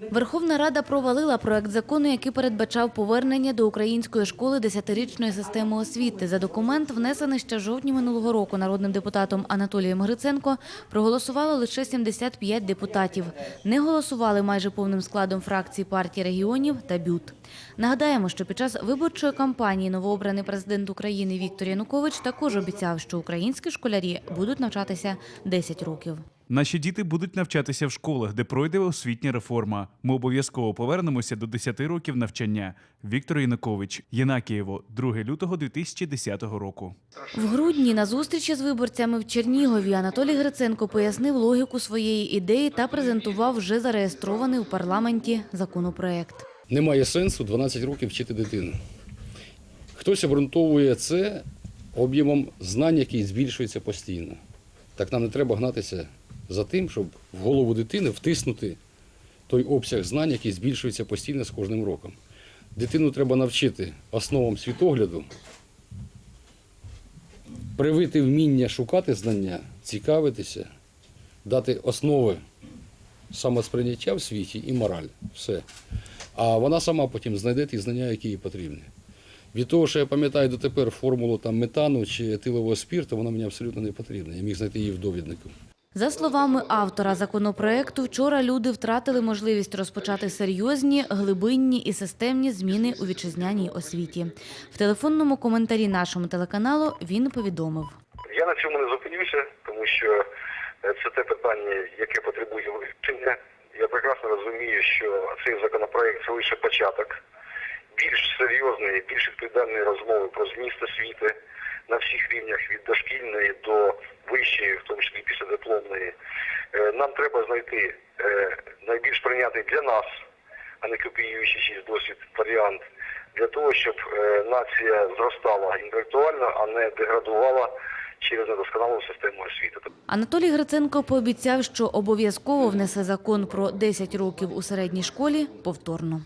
Верховна Рада провалила проект закону, який передбачав повернення до української школи десятирічної системи освіти. За документ, внесений ще жовтні минулого року народним депутатом Анатолієм Гриценко, проголосувало лише 75 депутатів. Не голосували майже повним складом фракцій партії регіонів та БЮТ. Нагадаємо, що під час виборчої кампанії новообраний президент України Віктор Янукович також обіцяв, що українські школярі будуть навчатися 10 років. Наші діти будуть навчатися в школах, де пройде освітня реформа. Ми обов'язково повернемося до 10 років навчання. Віктор Янукович, Єнакієво, 2 лютого 2010 року. В грудні на зустрічі з виборцями в Чернігові Анатолій Гриценко пояснив логіку своєї ідеї та презентував вже зареєстрований у парламенті законопроект. Немає сенсу 12 років вчити дитину. Хтось обґрунтовує це об'ємом знань, який збільшується постійно. Так нам не треба гнатися за тим, щоб в голову дитини втиснути той обсяг знань, який збільшується постійно з кожним роком. Дитину треба навчити основам світогляду, привити вміння шукати знання, цікавитися, дати основи самосприйняття в світі і мораль. Все. А вона сама потім знайде ті знання, які їй потрібні. Від того, що я пам'ятаю дотепер формулу там, метану чи етилового спірту, вона мені абсолютно не потрібна. Я міг знайти її в довіднику. За словами автора законопроекту, вчора люди втратили можливість розпочати серйозні, глибинні і системні зміни у вітчизняній освіті. В телефонному коментарі нашому телеканалу він повідомив. Я на цьому не зупинюся, тому що е, це те питання, яке потребує вивчення. Я прекрасно розумію, що цей законопроект це лише початок більш серйозної, більш відповідальної розмови про зміст освіти на всіх рівнях від дошкільної до вищої, післядипломної. Е, Нам треба знайти е, найбільш прийнятний для нас, а не копіюючи чийсь досвід варіант, для того, щоб е, нація зростала інтелектуально, а не деградувала через недосконалу систему освіти. Анатолій Гриценко пообіцяв, що обов'язково внесе закон про 10 років у середній школі повторно.